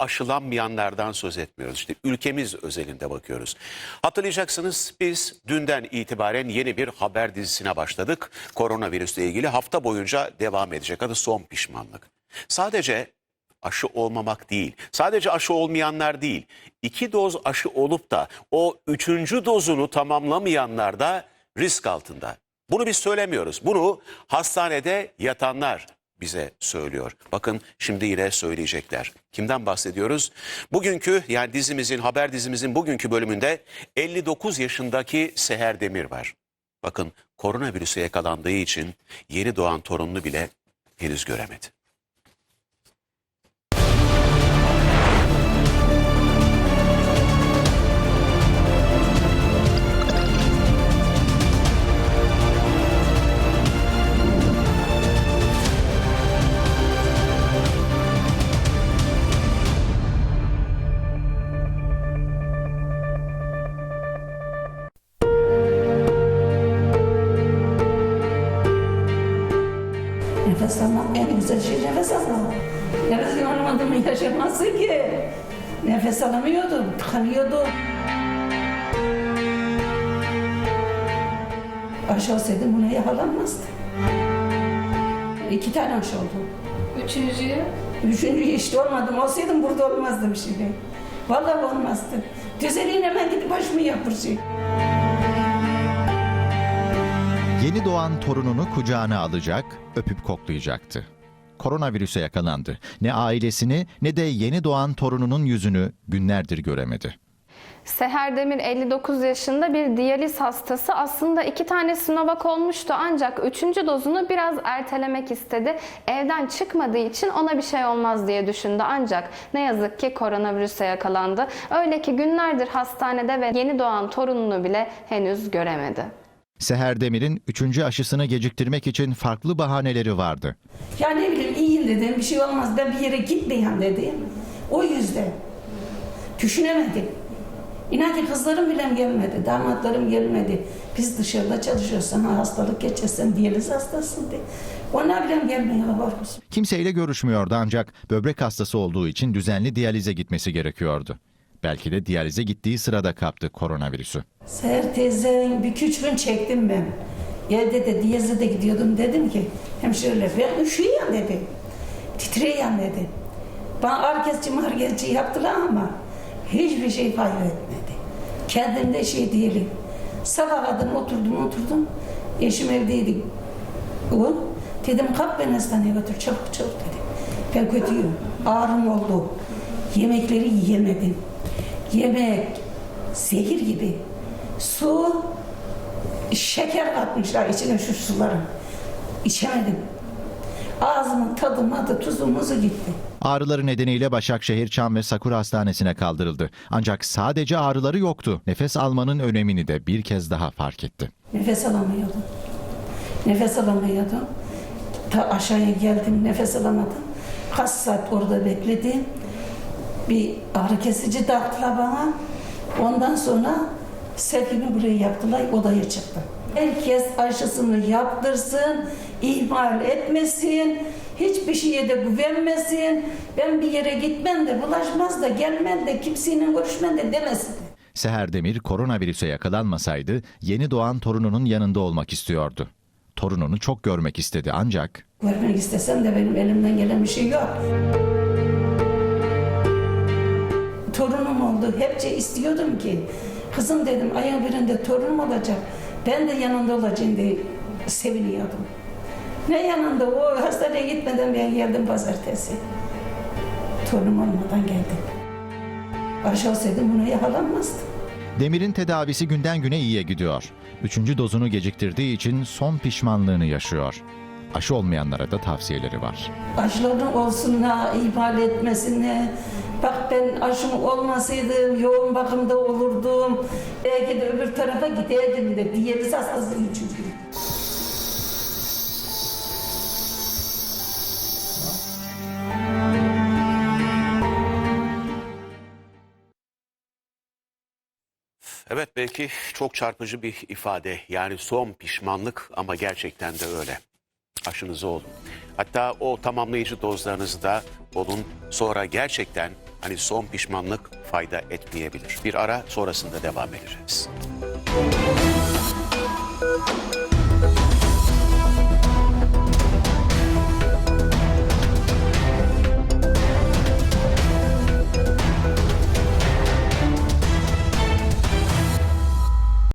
aşılanmayanlardan söz etmiyoruz. İşte ülkemiz özelinde bakıyoruz. Hatırlayacaksınız biz dünden itibaren yeni bir haber dizisine başladık. Koronavirüsle ilgili hafta boyunca devam edecek. Adı Son Pişmanlık. Sadece aşı olmamak değil, sadece aşı olmayanlar değil, iki doz aşı olup da o üçüncü dozunu tamamlamayanlar da risk altında. Bunu biz söylemiyoruz. Bunu hastanede yatanlar bize söylüyor. Bakın şimdi yine söyleyecekler. Kimden bahsediyoruz? Bugünkü yani dizimizin, haber dizimizin bugünkü bölümünde 59 yaşındaki Seher Demir var. Bakın koronavirüse yakalandığı için yeni doğan torununu bile henüz göremedi. Nefes almak en güzel şey nefes almak. Nefes almadığımı yaşamazsın ki. Nefes alamıyordum, tıkanıyordum. Aşı olsaydım buna yakalanmazdı. İki tane aşı oldum. Üçüncüyü Üçüncü işte olmadım. Olsaydım burada olmazdım şimdi. Vallahi olmazdı. Düzelin hemen gidip başımı yapırsın. Yeni doğan torununu kucağına alacak, öpüp koklayacaktı. Koronavirüse yakalandı. Ne ailesini ne de yeni doğan torununun yüzünü günlerdir göremedi. Seher Demir 59 yaşında bir diyaliz hastası. Aslında iki tane Sinovac olmuştu ancak üçüncü dozunu biraz ertelemek istedi. Evden çıkmadığı için ona bir şey olmaz diye düşündü ancak ne yazık ki koronavirüse yakalandı. Öyle ki günlerdir hastanede ve yeni doğan torununu bile henüz göremedi. Seher Demir'in üçüncü aşısını geciktirmek için farklı bahaneleri vardı. Ya ne bileyim iyiyim dedim, bir şey olmaz, ben bir yere gitmeyeyim dedim. O yüzden. Düşünemedim. İnan ki kızlarım bile gelmedi, damatlarım gelmedi. Biz dışarıda çalışıyoruz, sana hastalık geçersen diyaliz hastasın diye. Onlar bile gelmiyor, var mısın? Kimseyle görüşmüyordu ancak böbrek hastası olduğu için düzenli diyalize gitmesi gerekiyordu. Belki de diyalize gittiği sırada kaptı koronavirüsü. Seher teyze bir üç çektim ben. Evde de diyeze de gidiyordum dedim ki hemşireler ben üşüyorum dedi. Titreyen dedi. Bana herkesçi marketçi yaptılar ama hiçbir şey fayda etmedi. Kendimde şey değilim. Sabahladım oturdum oturdum. Eşim evdeydi. O dedim kalk beni hastaneye götür çabuk çabuk dedi. Ben kötüyüm. Ağrım oldu. Yemekleri yiyemedim. Yemek zehir gibi. Su şeker katmışlar içine şu suların. İçemedim. Ağzımın tadı madı tuzu muzu gitti. Ağrıları nedeniyle Başakşehir Çam ve Sakur Hastanesi'ne kaldırıldı. Ancak sadece ağrıları yoktu. Nefes almanın önemini de bir kez daha fark etti. Nefes alamıyordum. Nefes alamıyordum. Ta aşağıya geldim nefes alamadım. Kaç saat orada bekledim. Bir ağrı kesici taktılar bana. Ondan sonra sevgimi buraya yaptılar, odaya çıktım. Herkes aşısını yaptırsın, ihmal etmesin, hiçbir şeye de güvenmesin. Ben bir yere gitmem de, bulaşmaz da, gelmem de, kimseyle görüşmem de demesin. Seher Demir koronavirüse yakalanmasaydı yeni doğan torununun yanında olmak istiyordu. Torununu çok görmek istedi ancak Görmek istesem de benim elimden gelen bir şey yok. Torunum oldu. Hepçe istiyordum ki. Kızım dedim ayın birinde torunum olacak. Ben de yanında olacağım diye seviniyordum. Ne yanında? O hastaneye gitmeden ben geldim pazartesi. Torunum olmadan geldim. Aşı olsaydım buna yakalanmazdım. Demir'in tedavisi günden güne iyiye gidiyor. Üçüncü dozunu geciktirdiği için son pişmanlığını yaşıyor. Aşı olmayanlara da tavsiyeleri var. aşıların olsunlar, ihmal etmesinler. Bak ben aşım olmasaydım yoğun bakımda olurdum. Belki de öbür tarafa giderdim de diyaliz hastasıyım çünkü. Evet belki çok çarpıcı bir ifade. Yani son pişmanlık ama gerçekten de öyle aşınızı olun. Hatta o tamamlayıcı dozlarınızı da olun. Sonra gerçekten hani son pişmanlık fayda etmeyebilir. Bir ara sonrasında devam edeceğiz. Müzik